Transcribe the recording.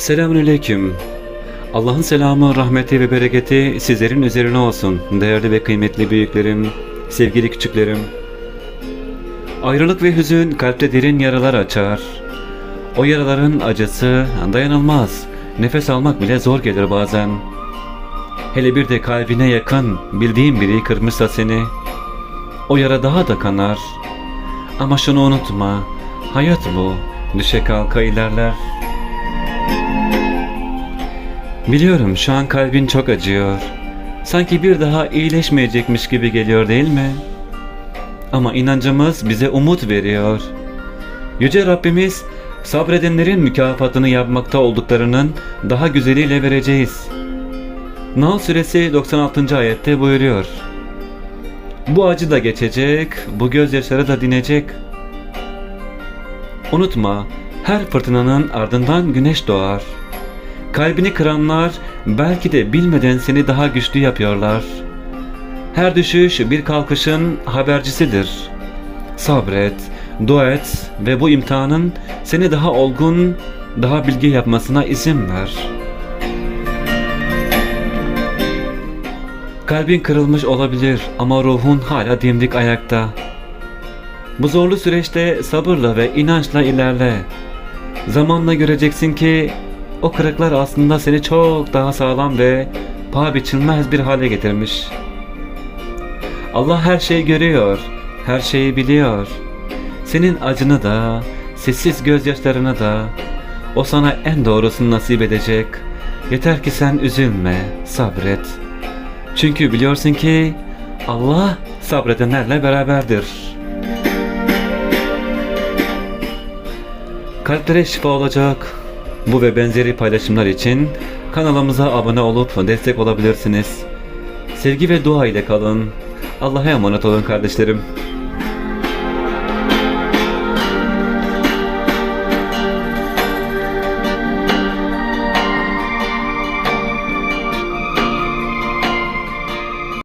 Selamünaleyküm. Allah'ın selamı, rahmeti ve bereketi sizlerin üzerine olsun. Değerli ve kıymetli büyüklerim, sevgili küçüklerim. Ayrılık ve hüzün kalpte derin yaralar açar. O yaraların acısı dayanılmaz. Nefes almak bile zor gelir bazen. Hele bir de kalbine yakın bildiğin biri kırmışsa seni. O yara daha da kanar. Ama şunu unutma. Hayat bu. Düşe kalka ilerler. Biliyorum şu an kalbin çok acıyor. Sanki bir daha iyileşmeyecekmiş gibi geliyor değil mi? Ama inancımız bize umut veriyor. Yüce Rabbimiz sabredenlerin mükafatını yapmakta olduklarının daha güzeliyle vereceğiz. Nahl suresi 96. ayette buyuruyor. Bu acı da geçecek, bu gözyaşları da dinecek. Unutma, her fırtınanın ardından güneş doğar. Kalbini kıranlar belki de bilmeden seni daha güçlü yapıyorlar. Her düşüş bir kalkışın habercisidir. Sabret, dua et ve bu imtihanın seni daha olgun, daha bilgi yapmasına izin ver. Kalbin kırılmış olabilir ama ruhun hala dimdik ayakta. Bu zorlu süreçte sabırla ve inançla ilerle. Zamanla göreceksin ki o kırıklar aslında seni çok daha sağlam ve paha biçilmez bir hale getirmiş. Allah her şeyi görüyor, her şeyi biliyor. Senin acını da, sessiz gözyaşlarını da o sana en doğrusunu nasip edecek. Yeter ki sen üzülme, sabret. Çünkü biliyorsun ki Allah sabredenlerle beraberdir. Kalplere şifa olacak bu ve benzeri paylaşımlar için kanalımıza abone olup destek olabilirsiniz. Sevgi ve dua ile kalın. Allah'a emanet olun kardeşlerim.